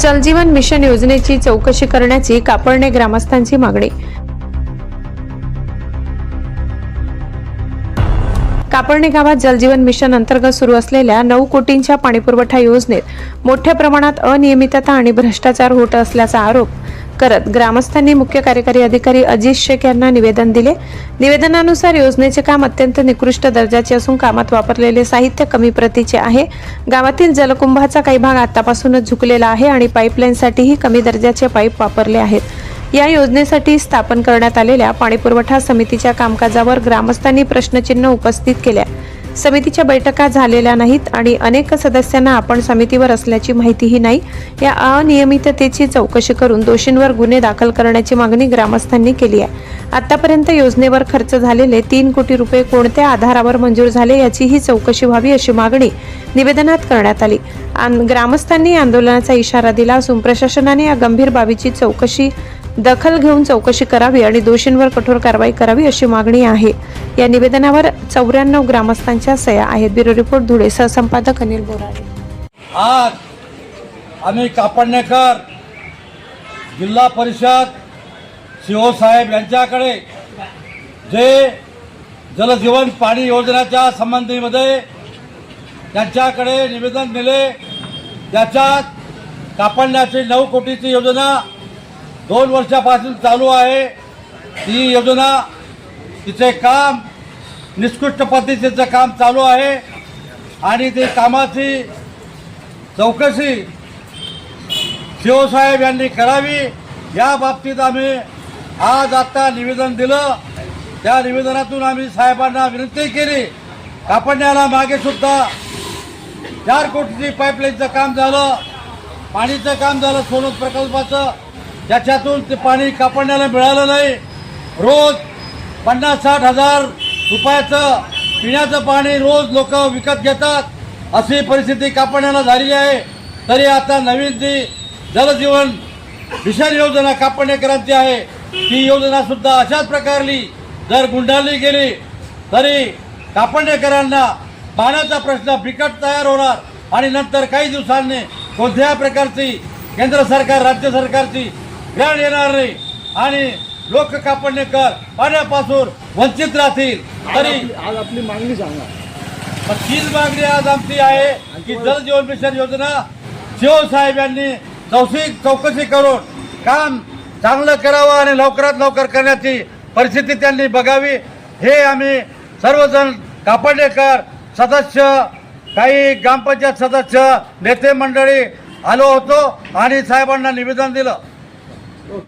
जलजीवन mission योजनेची चौकशी करण्याची कापडणे ग्रामस्थांची मागणी. कापडणे गावात जलजीवन मिशन अंतर्गत सुरू असलेल्या नऊ कोटींच्या पाणीपुरवठा योजनेत मोठ्या प्रमाणात अनियमितता आणि भ्रष्टाचार होत असल्याचा आरोप करत ग्रामस्थांनी मुख्य कार्यकारी अधिकारी अजित शेख यांना निवेदन दिले. निवेदनानुसार योजनेचे काम अत्यंत निकृष्ट दर्जाचे असून कामात वापरलेले साहित्य कमी प्रतीचे आहे. गावातील जलकुंभाचा काही भाग आतापासूनच झुकलेला आहे आणि पाईपलाईनसाठीही कमी दर्जाचे पाईप वापरले आहेत. या योजनेसाठी स्थापन करण्यात आलेल्या पाणीपुरवठा समितीच्या कामकाजावर ग्रामस्थांनी प्रश्नचिन्ह उपस्थित केल्या. समितीच्या बैठका झालेल्या नाहीत आणि अनेक सदस्यांना आपण समितीवर असल्याची माहितीही नाही. या अनियमिततेची चौकशी करून दोषींवर गुन्हे दाखल करण्याची मागणी ग्रामस्थांनी केली आहे. आतापर्यंत योजनेवर खर्च झालेले तीन कोटी रुपये कोणत्या आधारावर मंजूर झाले याचीही चौकशी व्हावी अशी मागणी निवेदनात करण्यात आली. आन- ग्रामस्थांनी आंदोलनाचा इशारा दिला असून प्रशासनाने या गंभीर बाबीची चौकशी दखल घेऊन चौकशी करावी आणि दोषींवर कठोर कारवाई करावी अशी मागणी आहे. या निवेदनावर चौऱ्याण्णव ग्रामस्थांच्या सह्या आहेत. ब्युरो रिपोर्ट धुळे सहसंपादक अनिल बोराडे. आज आम्ही कापडणेकर जिल्हा परिषद शिवसाहेब यांच्याकडे जे जलजीवन पाणी योजनेच्या संबंधीमध्ये त्यांच्याकडे निवेदन दिले. त्याच्यात कापडण्याची नऊ कोटीची योजना दोन वर्षापासून चालू आहे ही योजना. तिचे काम निष्कृष्ट पद्धतीचं काम चालू आहे. आणि ते कामाची चौकशी शिवसाहेब यांनी करावी. या बाबतीत आम्ही आज आता निवेदन दिलं. त्या निवेदनातून आम्ही साहेबांना विनंती केली. कापडण्याला मागे सुद्धा चार कोटीची पाईपलाईनचं काम झालं. पाणीचं काम झालं सोनत प्रकल्पाचं. त्याच्यातून ते पाणी कापडण्याला मिळालं नाही. रोज पन्नास साठ हजार रुपयाचं पिण्याचं पाणी रोज लोक विकत घेतात. अशी परिस्थिती कापडण्याला झालेली आहे. तरी आता नवीन जी जलजीवन मिशन योजना कापडणेकरांची आहे ती योजना सुद्धा अशाच प्रकारली जर गुंडाळली गेली तरी कापडणेकरांना पाण्याचा प्रश्न बिकट तयार होणार आणि नंतर काही दिवसांनी कोणत्याही प्रकारची केंद्र सरकार राज्य सरकारची ग्रहण येणार नाही. आणि लोक कापडणेकर पाण्यापासून वंचित राहतील. तरी आज आपली मागणी सांगा. पण तीच मागणी आज आमची आहे की जल जीवन मिशन योजना शिवसाहेब यांनी चौशी चौकशी करून काम चांगलं करावं आणि लवकरात लवकर करण्याची परिस्थिती त्यांनी बघावी. हे आम्ही सर्वजण कापडणेकर सदस्य काही ग्रामपंचायत सदस्य नेते मंडळी आलो होतो आणि साहेबांना निवेदन दिलं.